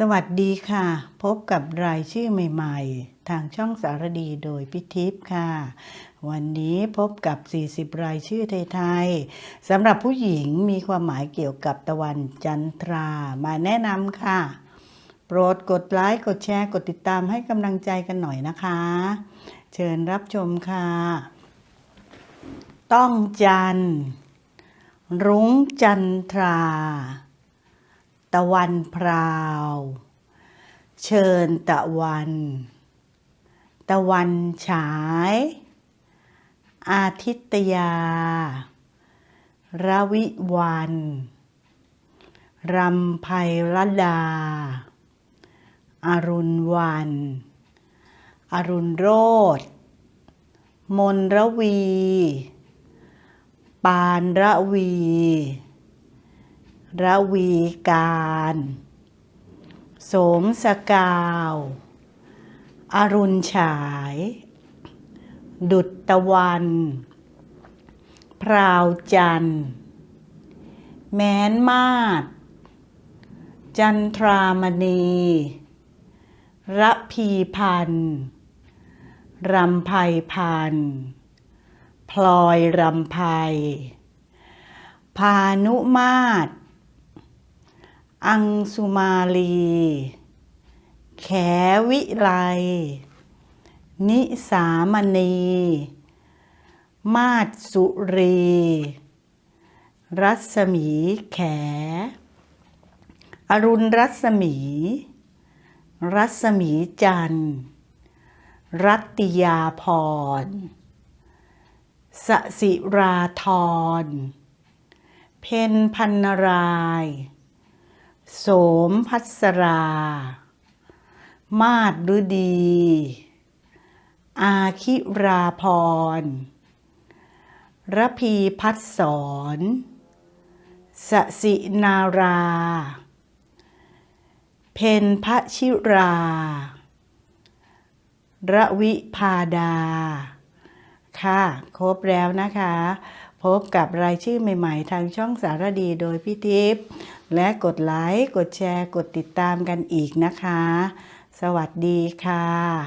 สวัสดีค่ะ พบกับรายชื่อใหม่ๆ ทางช่องสารดีโดยพิทิพย์ค่ะ วันนี้พบกับ 40 รายชื่อไทยๆสำหรับผู้หญิงมีความหมายเกี่ยวกับตะวันจันทรามาแนะนำค่ะ โปรดกดไลค์กดแชร์กดติดตามให้กำลังใจกันหน่อยนะคะ เชิญรับชมค่ะ ต้องจัน รุ้งจันทรา ตะวันพราว เชิญตะวัน ตะวันฉาย อาทิตยา ระวิวันรำไพรดา อรุณวัน อรุณโรธมนระวี ปานระวี ระวีการโสมสกาว อรุณฉาย ดุจตะวัน พราวจันทร์แม้นมาดจันทรามณีระพีพันธ์รำไพพันธ์พลอยรำไพพานุมาตร อังสุมาลี แขวิไล นิสามณี มาศสุรี รัศมีแข อรุณรัศมี รัศมีจันทร์รัตติยาพร สสิราธร เพนพันนราย โสมพัสรา มาดฤดี อาคิราพรระพีพัฒสอนสสินารา เพนพระชิรา ระวิพาดา ค่ะ ครบแล้วนะคะ พบกับรายชื่อใหม่ๆ ทางช่องสารดีโดยพี่ทิพย์และกดไลค์ กดแชร์ กดติดตามกันอีกนะคะ สวัสดีค่ะ